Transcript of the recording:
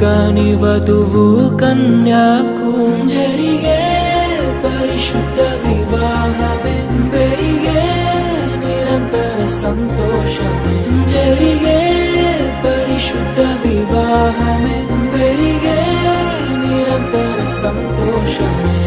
కాని వధువు కన్యాకు జరిగే పరిశుద్ధ వివాహమే పెరిగే నిరంతర సంతోషమే. జరిగే పరిశుద్ధ వివాహమే పెరిగే నిరంతర సంతోషమే.